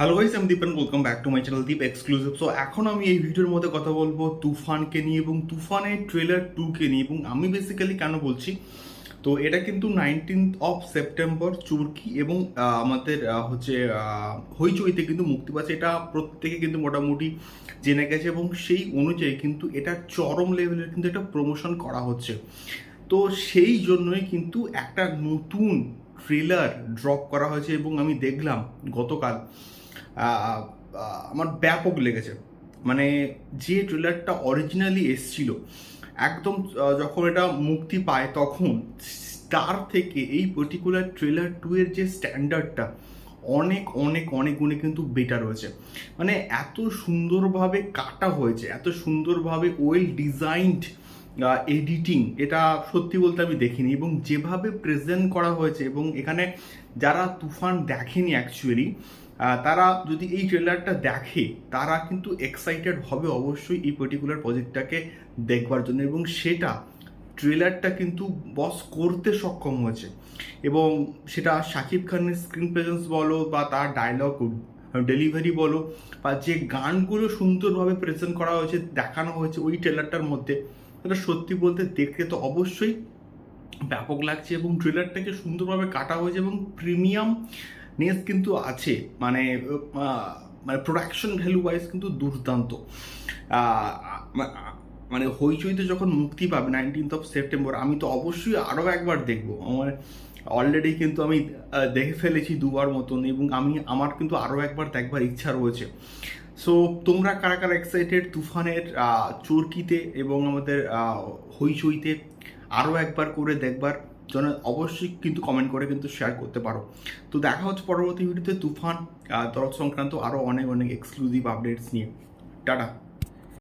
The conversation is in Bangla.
হ্যালো গাইস আমি Dipen welcome back to my channel Deep exclusive so এখন আমি এই ভিডিওর মধ্যে কথা বলব তুফানকে নিয়ে এবং তুফানের ট্রেলার টুকে নিয়ে। এবং আমি বেসিক্যালি কেন বলছি? তো এটা কিন্তু নাইনটিন্থ অফ সেপ্টেম্বর চুরকি এবং আমাদের হচ্ছে হইচইতে কিন্তু মুক্তি পাচ্ছে। এটা প্রত্যেকে কিন্তু মোটামুটি জেনে গেছে এবং সেই অনুযায়ী কিন্তু এটা চরম লেভেলের কিন্তু এটা প্রমোশন করা হচ্ছে। তো সেই জন্যই কিন্তু একটা নতুন ট্রেলার ড্রপ করা হয়েছে এবং আমি দেখলাম গতকাল। আমার ব্যাপক লেগেছে। মানে যে ট্রেলারটা অরিজিনালি এসছিল, একদম যখন এটা মুক্তি পায় তখন, তার থেকে এই পার্টিকুলার ট্রেলার টু এর যে স্ট্যান্ডার্ডটা অনেক অনেক অনেক গুণে কিন্তু বেটার হয়েছে। মানে এত সুন্দরভাবে কাটা হয়েছে, এত সুন্দরভাবে ওয়েল ডিজাইনড এডিটিং এটা সত্যি বলতে আমি দেখিনি এবং যেভাবে প্রেজেন্ট করা হয়েছে এবং এখানে যারা তুফান দেখেনি অ্যাকচুয়ালি তারা যদি এই ট্রেলারটা দেখে, তারা কিন্তু এক্সাইটেড হবে অবশ্যই এই পার্টিকুলার প্রজেক্টটাকে দেখবার জন্য এবং সেটা ট্রেলারটা কিন্তু বস করতে সক্ষম হয়েছে। এবং সেটা শাকিব খানের স্ক্রিন প্রেজেন্স বলো বা তার ডায়লগ ডেলিভারি বলো বা যে গানগুলো সুন্দরভাবে প্রেজেন্ট করা হয়েছে, দেখানো হয়েছে ওই ট্রেলারটার মধ্যে এটা সত্যি বলতে দেখতে তো অবশ্যই ব্যাপক লাগছে এবং ট্রেলারটাকে সুন্দরভাবে কাটা হয়েছে এবং প্রিমিয়াম নেস কিন্তু আছে মানে মানে প্রোডাকশন ভ্যালু ওয়াইজ কিন্তু দুর্দান্ত। মানে হইচইতে যখন মুক্তি পাবে নাইনটিন্থ অফ সেপ্টেম্বর আমি তো অবশ্যই আরও একবার দেখব। আমার অলরেডি কিন্তু আমি দেখে ফেলেছি দুবার মতন এবং আমি, আমার কিন্তু আরও একবার দেখবার ইচ্ছা রয়েছে। সো তোমরা কারা কারা এক্সাইটেড তুফানের চরকিতে এবং আমাদের হইচইতে আরও একবার করে দেখবার। জন্য অবশ্যই কিন্তু কমেন্ট করে কিন্তু শেয়ার করতে পারো। তো দেখা হচ্ছে পরবর্তী ভিডিওতে তুফান তরফ সংক্রান্ত আরও অনেক অনেক এক্সক্লুসিভ আপডেটস নিয়ে। টাটা।